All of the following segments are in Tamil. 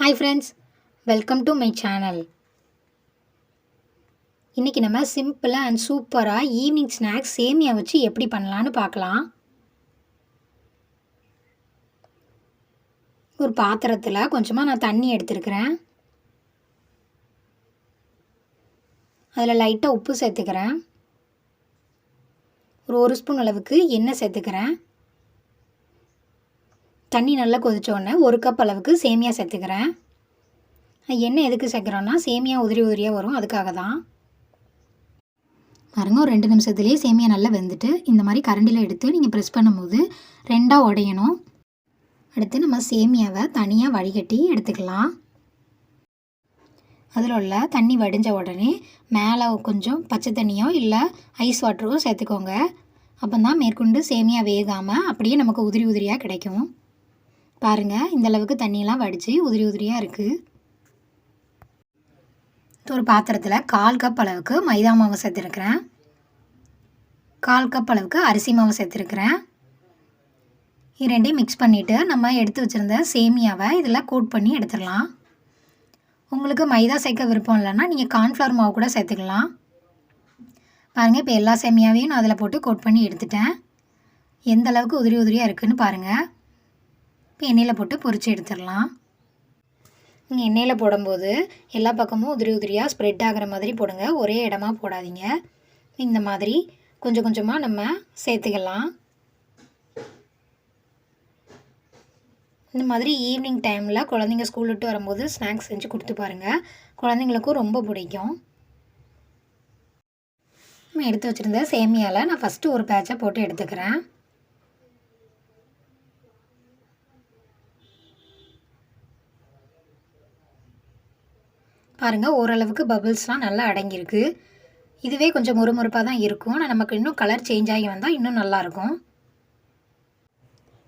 Hi friends welcome to my channel இன்றைக்கி நம்ம சிம்பிளாக அண்ட் சூப்பராக ஈவினிங் ஸ்நாக்ஸ் சேமியா வச்சு எப்படி பண்ணலான்னு பார்க்கலாம். ஒரு பாத்திரத்தில் கொஞ்சமாக நான் தண்ணி எடுத்துருக்கிறேன். அதில் லைட்டாக உப்பு சேர்த்துக்கிறேன். ஒரு ஒரு ஸ்பூன் அளவுக்கு எண்ணெய் சேர்த்துக்கிறேன். தண்ணி நல்லா கொதித்தோடனே ஒரு கப் அளவுக்கு சேமியா சேர்த்துக்கிறேன். எண்ணெய் எதுக்கு சேர்க்குறோன்னா சேமியா உதிரி உதிரியாக வரும் அதுக்காக தான் பாருங்க ஒரு ரெண்டு நிமிஷத்துலேயே சேமியா நல்லா வெந்துட்டு இந்த மாதிரி கரண்டியில் எடுத்து நீங்கள் ப்ரெஸ் பண்ணும்போது ரெண்டாக உடையணும். அடுத்து நம்ம சேமியாவை தனியாக வடிகட்டி எடுத்துக்கலாம். அதில் உள்ள தண்ணி வடிஞ்ச உடனே மேலே கொஞ்சம் பச்சை தண்ணியோ இல்லை ஐஸ் வாட்டரோ சேர்த்துக்கோங்க. அப்போ தான் மேற்கொண்டு சேமியா வேகாமல் அப்படியே நமக்கு உதிரி உதிரியாக கிடைக்கும். பாருங்கள் இந்த அளவுக்கு தண்ணியெல்லாம் வடித்து உதிரி உதிரியாக இருக்குது ஒரு பாத்திரத்தில் கால் கப் அளவுக்கு மைதா மாவு சேர்த்துருக்குறேன். கால் கப் அளவுக்கு அரிசி மாவு சேர்த்துருக்குறேன். இது ரெண்டையும் மிக்ஸ் பண்ணிவிட்டு நம்ம எடுத்து வச்சுருந்த சேமியாவை இதில் கோட் பண்ணி எடுத்துடலாம். உங்களுக்கு மைதா சேர்க்க விருப்பம் இல்லைன்னா நீங்கள் கார்ன்ஃப்ளவர் மாவு கூட சேர்த்துக்கலாம். பாருங்கள் இப்போ எல்லா சேமியாவையும் நான் அதில் போட்டு கோட் பண்ணி எடுத்துட்டேன். எந்த அளவுக்கு உதிரி உதிரியாக இருக்குதுன்னு பாருங்கள் இப்போ எண்ணெயில் போட்டு பொரித்து எடுத்துடலாம். நீங்கள் எண்ணெயில் போடும்போது எல்லா பக்கமும் உதிரி உதிரியாக ஸ்ப்ரெட் ஆகிற மாதிரி போடுங்க. ஒரே இடமா போடாதீங்க. இந்த மாதிரி கொஞ்சம் கொஞ்சமாக நம்ம சேர்த்துக்கலாம். இந்த மாதிரி ஈவினிங் டைமில் குழந்தைங்க ஸ்கூல் விட்டு வரும்போது ஸ்நாக்ஸ் செஞ்சு கொடுத்து பாருங்கள் குழந்தைங்களுக்கும் ரொம்ப பிடிக்கும். நம்ம எடுத்து வச்சுருந்த சேமியாவில் நான் ஃபஸ்ட்டு ஒரு பேட்சை போட்டு எடுத்துக்கிறேன். பாருங்கள் ஓரளவுக்கு பபிள்ஸ்லாம் நல்லா அடங்கியிருக்கு. இதுவே கொஞ்சம் முறுமுறுப்பாக தான் இருக்கும். ஆனால் நமக்கு இன்னும் கலர் சேஞ்ச் ஆகி வந்தால் இன்னும் நல்லாயிருக்கும்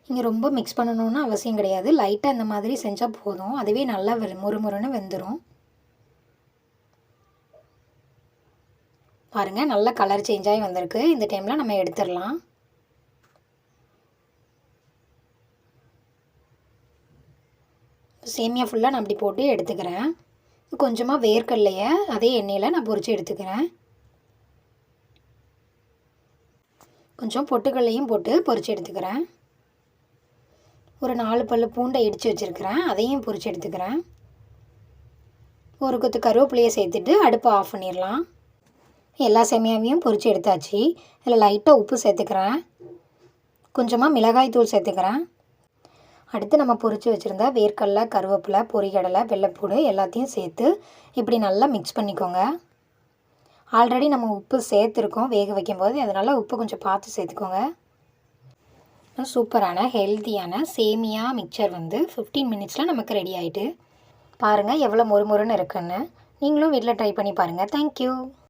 இங்கே ரொம்ப மிக்ஸ் பண்ணணும்னு அவசியம் கிடையாது. லைட்டாக இந்த மாதிரி செஞ்சால் போதும். அதுவே நல்லா முறுமுறுன்னு வெந்துடும் பாருங்கள் நல்ல கலர் சேஞ்ச் ஆகி வந்திருக்கு. இந்த டைமில் நம்ம எடுத்துடலாம். சேமியா ஃபுல்லாக நான் அப்படி போட்டு எடுத்துக்கிறேன். கொஞ்சமாக வேர்க்கடலையை அதே எண்ணெயில் நான் பொறிச்சு எடுத்துக்கிறேன். கொஞ்சம் பொட்டுக்கடலையும் போட்டு பொறிச்சு எடுத்துக்கிறேன். ஒரு நாலு பல்லு பூண்டை இடித்து வச்சுருக்கிறேன். அதையும் பொறிச்சு எடுத்துக்கிறேன். ஒரு கொத்து கருவேப்பிலையை சேர்த்துட்டு அடுப்பை ஆஃப் பண்ணிடலாம். எல்லா செமையாவையும் பொறிச்சு எடுத்தாச்சு. இதில் லைட்டாக உப்பு சேர்த்துக்கிறேன். கொஞ்சமாக மிளகாய் தூள் சேர்த்துக்கிறேன். அடுத்து நம்ம பொறிச்சு வச்சுருந்தா வேர்க்கடலை கருவேப்பிலை பொரிகடலை வெள்ளைப்பூடு எல்லாத்தையும் சேர்த்து இப்படி நல்லா மிக்ஸ் பண்ணிக்கோங்க. ஆல்ரெடி நம்ம உப்பு சேர்த்துருக்கோம். வேக வைக்கும்போது அதனால் உப்பு கொஞ்சம் பார்த்து சேர்த்துக்கோங்க. சூப்பரான ஹெல்த்தியான சேமியா மிக்சர் வந்து ஃபிஃப்டீன் மினிட்ஸில் நமக்கு ரெடி ஆகிட்டு பாருங்கள் எவ்வளோ மொறு மொறுன்னு இருக்குன்னு. நீங்களும் வீட்டில் ட்ரை பண்ணி பாருங்கள் தேங்க்யூ